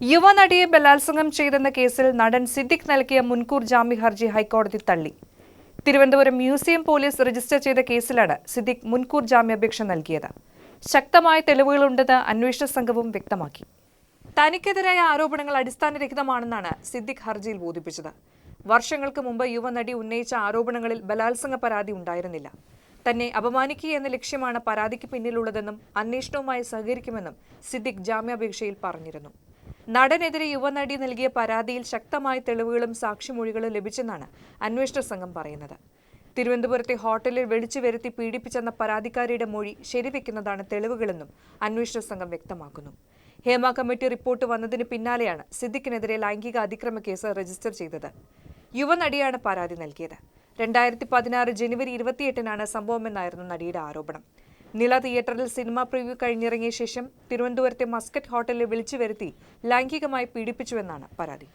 യുവനടിയെ ബലാത്സംഗം ചെയ്തെന്ന കേസിൽ നടൻ സിദ്ദിഖ് നൽകിയ മുൻകൂർ ജാമ്യ ഹർജി ഹൈക്കോടതി തള്ളി. തിരുവനന്തപുരം മ്യൂസിയം പോലീസ് രജിസ്റ്റർ ചെയ്ത കേസിലാണ് സിദ്ദിഖ് മുൻകൂർ ജാമ്യാപേക്ഷ നൽകിയത്. ശക്തമായ തെളിവുകളുണ്ടെന്ന് അന്വേഷണ സംഘവും വ്യക്തമാക്കി. തനിക്കെതിരായ ആരോപണങ്ങൾ അടിസ്ഥാനരഹിതമാണെന്നാണ് സിദ്ദിഖ് ഹർജിയിൽ ബോധിപ്പിച്ചത്. വർഷങ്ങൾക്ക് മുമ്പ് യുവനടി ഉന്നയിച്ച ആരോപണങ്ങളിൽ ബലാത്സംഗ പരാതി ഉണ്ടായിരുന്നില്ല. തന്നെ അപമാനിക്കുക എന്ന ലക്ഷ്യമാണ് പരാതിക്ക് പിന്നിലുള്ളതെന്നും അന്വേഷണവുമായി സഹകരിക്കുമെന്നും സിദ്ദിഖ് ജാമ്യാപേക്ഷയിൽ പറഞ്ഞിരുന്നു. നടനെതിരെ യുവനടി നൽകിയ പരാതിയിൽ ശക്തമായ തെളിവുകളും സാക്ഷിമൊഴികളും ലഭിച്ചെന്നാണ് അന്വേഷണ സംഘം പറയുന്നത്. തിരുവനന്തപുരത്തെ ഹോട്ടലിൽ വിളിച്ചു വരുത്തി പീഡിപ്പിച്ചെന്ന പരാതിക്കാരിയുടെ മൊഴി ശരിവെക്കുന്നതാണ് തെളിവുകളെന്നും അന്വേഷണ സംഘം വ്യക്തമാക്കുന്നു. ഹേമ കമ്മിറ്റി റിപ്പോർട്ട് വന്നതിന് പിന്നാലെയാണ് സിദ്ദിഖിനെതിരെ ലൈംഗിക അതിക്രമ കേസ് രജിസ്റ്റർ ചെയ്തത്. യുവനടിയാണ് പരാതി നൽകിയത്. രണ്ടായിരത്തി പതിനാറ് ജനുവരി ഇരുപത്തിയെട്ടിനാണ് സംഭവമെന്നായിരുന്നു നടിയുടെ ആരോപണം. നില തിയേറ്ററിൽ സിനിമ പ്രിവ്യൂ കഴിഞ്ഞിറങ്ങിയ ശേഷം തിരുവനന്തപുരത്തെ മസ്കറ്റ് ഹോട്ടലിൽ വിളിച്ചു വരുത്തി ലൈംഗികമായി പീഡിപ്പിച്ചുവെന്നാണ് പരാതി.